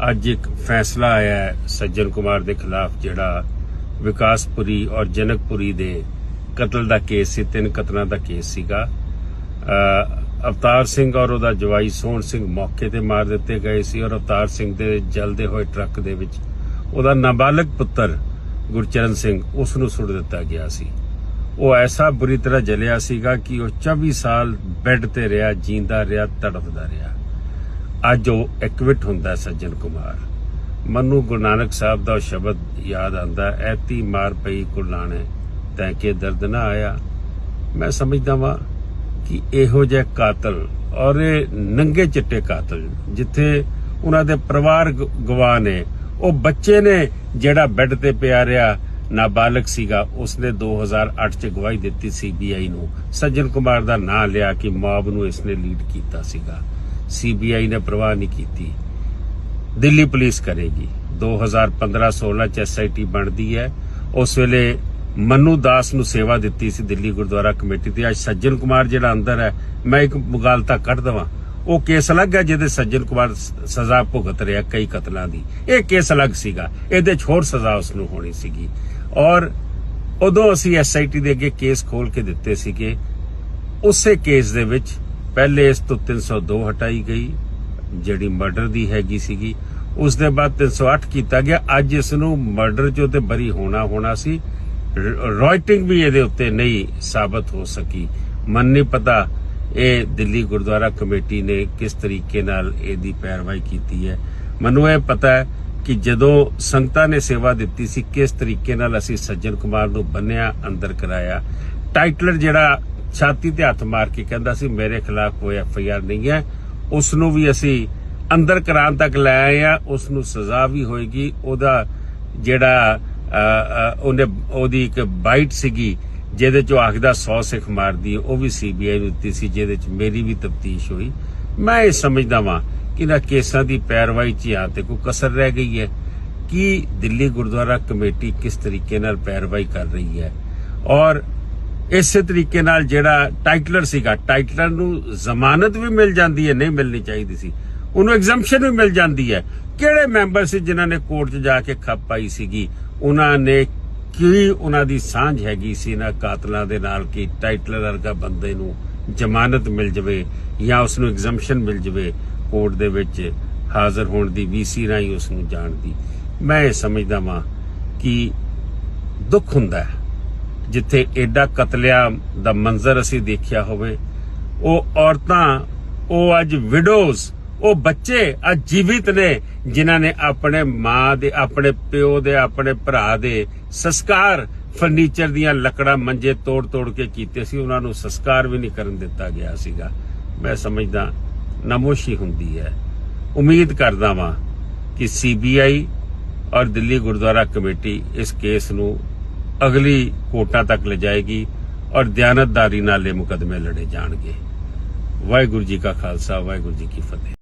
ਅੱਜ ਇੱਕ ਫੈਸਲਾ ਆਇਆ ਹੈ ਸੱਜਣ ਕੁਮਾਰ ਦੇ ਖਿਲਾਫ, ਜਿਹੜਾ ਵਿਕਾਸਪੁਰੀ ਔਰ ਜਨਕਪੁਰੀ ਦੇ ਕਤਲ ਦਾ ਕੇਸ ਸੀ, ਤਿੰਨ ਕਤਲਾਂ ਦਾ ਕੇਸ ਸੀਗਾ। ਅਵਤਾਰ ਸਿੰਘ ਔਰ ਉਹਦਾ ਜਵਾਈ ਸੋਹਣ ਸਿੰਘ ਮੌਕੇ ਤੇ ਮਾਰ ਦਿੱਤੇ ਗਏ ਸੀ ਔਰ ਅਵਤਾਰ ਸਿੰਘ ਦੇ ਜਲਦੇ ਹੋਏ ਟਰੱਕ ਦੇ ਵਿੱਚ ਉਹਦਾ ਨਾਬਾਲਗ ਪੁੱਤਰ ਗੁਰਚਰਨ ਸਿੰਘ ਉਸ ਨੂੰ ਸੁੱਟ ਦਿੱਤਾ ਗਿਆ ਸੀ। ਉਹ ਐਸਾ ਬੁਰੀ ਤਰ੍ਹਾਂ ਜਲਿਆ ਸੀਗਾ ਕਿ ਉਹ 24 ਸਾਲ ਬੈੱਡ ਤੇ ਰਿਹਾ, ਜੀਂਦਾ ਰਿਹਾ, ਤੜਫਦਾ ਰਿਹਾ। ਅੱਜ ਉਹ ਇਕਵਿਟ ਹੁੰਦਾ ਸੱਜਣ ਕੁਮਾਰ। ਮਨੂੰ ਗੁਰੂ ਨਾਨਕ ਸਾਹਿਬ ਦਾ ਉਹ ਸ਼ਬਦ ਯਾਦ ਆਂਦਾ ਐਤੀ ਮਾਰ ਪਈ ਕੁਲਾਣੇ ਤੈਂ ਕਿ ਦਰਦ ਨਾ ਆਇਆ? ਮੈਂ ਸਮਝਦਾ ਵਾਂ ਕਿ ਇਹੋ ਜਿਹੇ ਕਾਤਲ ਔਰ ਇਹ ਨੰਗੇ ਚਿੱਟੇ ਕਾਤਲ ਜਿੱਥੇ ਉਹਨਾਂ ਦੇ ਪਰਿਵਾਰ ਗਵਾ ਨੇ, ਉਹ ਬੱਚੇ ਨੇ ਜਿਹੜਾ ਬੈੱਡ ਤੇ ਪਿਆ ਰਿਹਾ, ਨਾਬਾਲਗ ਸੀਗਾ, ਉਸਨੇ 2008 ਚ ਗਵਾਹੀ ਦਿੱਤੀ ਸੀਬੀਆਈ ਨੂੰ। ਸੱਜਣ ਕੁਮਾਰ ਦਾ ਨਾਂ ਲਿਆ ਕਿ ਮੌਬ ਨੂੰ ਇਸਨੇ ਲੀਡ ਕੀਤਾ ਸੀਗਾ। ਸੀਬੀਆਈ ਨੇ ਪ੍ਰਵਾਹ ਨਹੀਂ ਕੀਤੀ। ਦਿੱਲੀ ਪੁਲਿਸ ਕਰੇਗੀ। 2015-16 ਚ ਐਸਆਈਟੀ ਬਣਦੀ ਹੈ। ਉਸ ਵੇਲੇ ਮਨੂ ਦਾਸ ਨੂੰ ਸੇਵਾ ਦਿੱਤੀ ਸੀ ਦਿੱਲੀ ਗੁਰਦੁਆਰਾ ਕਮੇਟੀ ਤੇ ਅੱਜ ਸੱਜਣ ਕੁਮਾਰ ਜਿਹੜਾ ਅੰਦਰ ਹੈ, ਮੈਂ ਇੱਕ ਮੁਗਾਲਤਾ ਕੱਢ ਦਵਾਂ। ਉਹ ਕੇਸ ਅਲੱਗ ਹੈ ਜਿਹਦੇ ਸੱਜਣ ਕੁਮਾਰ ਸਜ਼ਾ ਭੁਗਤ ਰਿਹਾ ਕਈ ਕਤਲਾਂ ਦੀ। ਇਹ ਕੇਸ ਅਲੱਗ ਸੀਗਾ। ਇਹਦੇ 'ਚ ਹੋਰ ਸਜ਼ਾ ਉਸ ਨੂੰ ਹੋਣੀ ਸੀਗੀ। ਔਰ ਉਦੋਂ ਅਸੀਂ ਐਸਆਈਟੀ ਦੇ ਅੱਗੇ ਕੇਸ ਖੋਲ ਕੇ ਦਿੱਤੇ ਸੀਗੇ। ਉਸੇ ਕੇਸ ਦੇ ਵਿੱਚ ਪਹਿਲੇ ਇਸ ਤੋਂ 302 ਹਟਾਈ ਗਈ, ਜਿਹੜੀ ਮਰਡਰ ਦੀ ਹੈਗੀ ਸੀਗੀ। ਉਸ ਦੇ ਬਾਅਦ 308 ਕੀਤਾ ਗਿਆ। ਅੱਜ ਇਸ ਨੂੰ ਮਰਡਰ ਚੋਂ ਤੇ ਬਰੀ ਹੋਣਾ ਹੋਣਾ ਸੀ। ਰੋਇਟਿੰਗ ਵੀ ਇਹਦੇ ਉੱਤੇ ਨਹੀਂ ਸਾਬਤ ਹੋ ਸਕੀ। ਮਨ ਨਹੀਂ ਪਤਾ ਇਹ ਦਿੱਲੀ ਗੁਰਦੁਆਰਾ ਕਮੇਟੀ ਨੇ ਕਿਸ ਤਰੀਕੇ ਨਾਲ ਇਹਦੀ ਪੈਰਵਾਈ ਕੀਤੀ ਹੈ। ਮੈਨੂੰ ਇਹ ਪਤਾ ਹੈ ਕਿ ਜਦੋਂ ਸੰਗਤਾਂ ਨੇ ਸੇਵਾ ਦਿੱਤੀ ਸੀ, ਕਿਸ ਤਰੀਕੇ ਨਾਲ ਅਸੀਂ ਸੱਜਣ ਕੁਮਾਰ ਨੂੰ ਬੰਨਿਆ, ਅੰਦਰ ਕਰਾਇਆ। ਟਾਈਟਲਰ ਜਿਹੜਾ ਛਾਤੀ ਤੇ ਹੱਥ ਮਾਰ ਕੇ ਕਹਿੰਦਾ ਸੀ, ਮੇਰੇ ਖਿਲਾਫ ਕੋਈ ਐਫ ਆਈ ਆਰ ਨਹੀਂ ਹੈ। ਉਸ ਨੂੰ ਵੀ ਅਸੀਂ ਅੰਦਰ ਕਰਾਉਣ ਤੱਕ ਲੈ ਆਏ ਆ ਉਸ ਨੂੰ ਸਜ਼ਾ ਵੀ ਹੋਏਗੀ। ਉਹਦਾ ਜਿਹੜਾ ਉਹਨੇ, ਉਹਦੀ ਇੱਕ ਬਾਈਟ ਸੀਗੀ, ਜਿਹਦੇ ਚੋਂ ਆਖਦਾ 100 ਸਿੱਖ ਮਾਰਦੀ ਉਹ ਵੀ ਸੀਬੀਆਈ ਨੂੰ ਦਿੱਤੀ ਸੀ, ਜਿਹਦੇ ਚ ਮੇਰੀ ਵੀ ਤਫਤੀਸ਼ ਹੋਈ। ਮੈਂ ਇਹ ਸਮਝਦਾ ਵਾਂ ਕਿ ਇਹਨਾਂ ਕੇਸਾਂ ਦੀ ਪੈਰਵਾਈ ਚ ਜਾਂ ਤੇ ਕੋਈ ਕਸਰ ਰਹਿ ਗਈ ਹੈ। ਕਿ ਦਿੱਲੀ ਗੁਰਦੁਆਰਾ ਕਮੇਟੀ ਕਿਸ ਤਰੀਕੇ ਨਾਲ ਪੈਰਵਾਈ ਕਰ ਰਹੀ ਹੈ? ਔਰ ਇਸੇ ਤਰੀਕੇ ਨਾਲ ਜਿਹੜਾ ਟਾਈਟਲਰ ਸੀਗਾ, ਟਾਈਟਲਰ ਨੂੰ ਜ਼ਮਾਨਤ ਵੀ ਮਿਲ ਜਾਂਦੀ ਹੈ, ਨਹੀਂ ਮਿਲਣੀ ਚਾਹੀਦੀ ਸੀ। ਉਹਨੂੰ ਐਗਜ਼ੈਂਪਸ਼ਨ ਵੀ ਮਿਲ ਜਾਂਦੀ ਹੈ। ਕਿਹੜੇ ਮੈਂਬਰ ਸੀ ਜਿਨ੍ਹਾਂ ਨੇ ਕੋਰਟ 'ਚ ਜਾ ਕੇ ਖੱਪ ਪਾਈ ਸੀਗੀ? ਉਹਨਾਂ ਨੇ ਕੀ ਉਹਨਾਂ ਦੀ ਸਾਂਝ ਹੈਗੀ ਸੀ ਇਹਨਾਂ ਕਾਤਲਾਂ ਦੇ ਨਾਲ ਕਿ ਟਾਈਟਲਰ ਵਰਗਾ ਬੰਦੇ ਨੂੰ ਜ਼ਮਾਨਤ ਮਿਲ ਜਵੇ ਜਾਂ ਉਸ ਨੂੰ ਐਗਜ਼ੈਂਪਸ਼ਨ ਮਿਲ ਜਵੇ? ਕੋਰਟ ਦੇ ਵਿੱਚ ਹਾਜ਼ਰ ਹੋਣ ਦੀ ਵੀਸੀ ਰਾਹੀਂ ਉਸ ਨੂੰ ਜਾਣ ਦੀ। ਮੈਂ ਇਹ ਸਮਝਦਾ ਵਾਂ ਕਿ ਦੁੱਖ ਹੁੰਦਾ ਹੈ। ਜਿੱਥੇ ਐਡਾ ਕਤਲਿਆਮ ਦਾ ਮੰਜ਼ਰ ਅਸੀਂ ਦੇਖਿਆ ਹੋਵੇ, ਉਹ ਔਰਤਾਂ, ਉਹ ਅੱਜ ਵਿਡੋਜ਼ ਉਹ ਬੱਚੇ ਅੱਜ ਜੀਵਿਤ ਨੇ, ਜਿਨ੍ਹਾਂ ਨੇ ਆਪਣੇ ਮਾਂ ਦੇ, ਆਪਣੇ ਪਿਓ ਦੇ, ਆਪਣੇ ਭਰਾ ਦੇ ਸੰਸਕਾਰ ਫਰਨੀਚਰ ਦੀਆਂ ਲੱਕੜਾਂ ਮੰਜੇ ਤੋੜ ਤੋੜ ਕੇ ਕੀਤੇ ਸੀ, ਉਹਨਾਂ ਨੂੰ ਸੰਸਕਾਰ ਵੀ ਨਹੀਂ ਕਰਨ ਦਿੱਤਾ ਗਿਆ ਸੀਗਾ। ਮੈਂ ਸਮਝਦਾ, ਨਮੋਸ਼ੀ ਹੁੰਦੀ ਹੈ। ਉਮੀਦ ਕਰਦਾ ਵਾਂ ਕਿ ਸੀਬੀਆਈ ਔਰ ਦਿੱਲੀ ਗੁਰਦੁਆਰਾ ਕਮੇਟੀ ਇਸ ਕੇਸ ਨੂੰ ਅਗਲੀ ਕੋਰਟਾਂ ਤੱਕ ਲਿਜਾਏਗੀ ਔਰ ਦਿਆਨਤਦਾਰੀ ਨਾਲ ਇਹ ਮੁਕਦਮੇ ਲੜੇ ਜਾਣਗੇ। ਵਾਹਿਗੁਰੂ ਜੀ ਕਾ ਖਾਲਸਾ, ਵਾਹਿਗੁਰੂ ਜੀ ਕੀ ਫਤਿਹ।